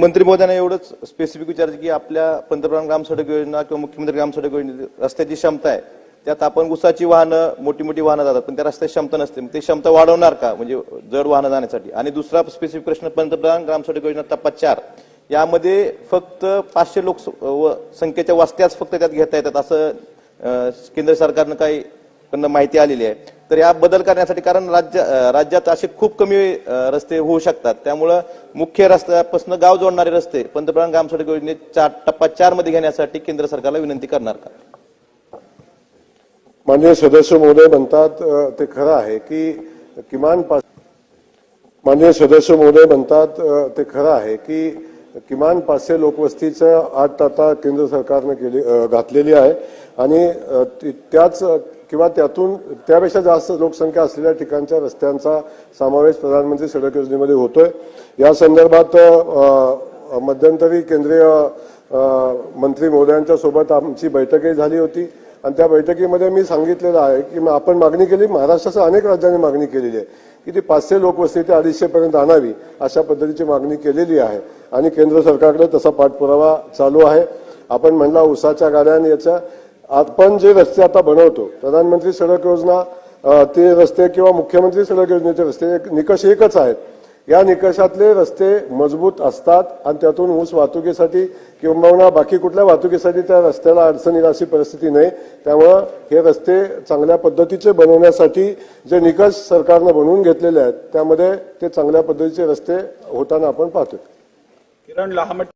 मंत्री महोदयांना एवढंच स्पेसिफिक विचारायचं की आपल्या पंतप्रधान ग्राम सडक योजना किंवा मुख्यमंत्री ग्राम सडक योजना रस्त्याची क्षमता आहे. त्यात आपण उसाची वाहनं मोठी मोठी वाहनं जातात पण त्या रस्त्याची क्षमता नसते. ते क्षमता वाढवणार का? म्हणजे जड वाहनं जाण्यासाठी. आणि दुसरा स्पेसिफिक प्रश्न पंतप्रधान ग्राम सडक योजना टप्पा चार यामध्ये फक्त पाचशे लोक व- संख्येच्या वस्त्याच फक्त त्यात घेता येतात असं केंद्र सरकारनं काही माहिती आलेली आहे. तर या बदल करण्यासाठी कारण राज्य राज्यात असे खूप कमी रस्ते होऊ शकतात. त्यामुळं मुख्य रस्त्यापासून गाव जोडणारे रस्ते पंतप्रधान ग्राम सडक योजनेत चार टप्पा चारमध्ये घेण्यासाठी केंद्र सरकारला विनंती करणार का? माननीय सदस्य महोदय म्हणतात ते खरं आहे की किमान पाच माननीय सदस्य महोदय म्हणतात ते खरं आहे की किमान पाचशे लोकवस्तीचं आठ आता केंद्र सरकारनं केली घातलेली आहे. आणि त्याच किंवा त्यातून त्यापेक्षा जास्त लोकसंख्या असलेल्या ठिकाणच्या रस्त्यांचा समावेश प्रधानमंत्री सडक योजनेमध्ये होतोय. या संदर्भात मध्यंतरी केंद्रीय मंत्री मोदयांच्या सोबत आमची बैठकही झाली होती. आणि त्या बैठकीमध्ये मी सांगितलेलं आहे की मग आपण मागणी केली महाराष्ट्रासह अनेक राज्यांनी मागणी केलेली आहे. की ती पाचशे लोकवस्ती ते अडीचशे पर्यंत आणावी अशा पद्धतीची मागणी केलेली आहे. आणि केंद्र सरकारकडे तसा पाठपुरावा चालू आहे. आपण म्हणला उसाच्या गाड्या आणि याच्या आपण जे रस्ते आता बनवतो प्रधानमंत्री सडक योजना ते रस्ते किंवा मुख्यमंत्री सडक योजनेचे रस्ते निकष एकच आहेत. या निकषातले रस्ते मजबूत असतात आणि त्यातून ऊस वाहतुकीसाठी किंबहुना बाकी कुठल्या वाहतुकीसाठी त्या रस्त्याला अडचण येईल अशी परिस्थिती नाही. त्यामुळं हे रस्ते चांगल्या पद्धतीचे बनवण्यासाठी जे निकष सरकारनं बनवून घेतलेले आहेत त्यामध्ये ते चांगल्या पद्धतीचे रस्ते होताना आपण पाहतो किरण लहामट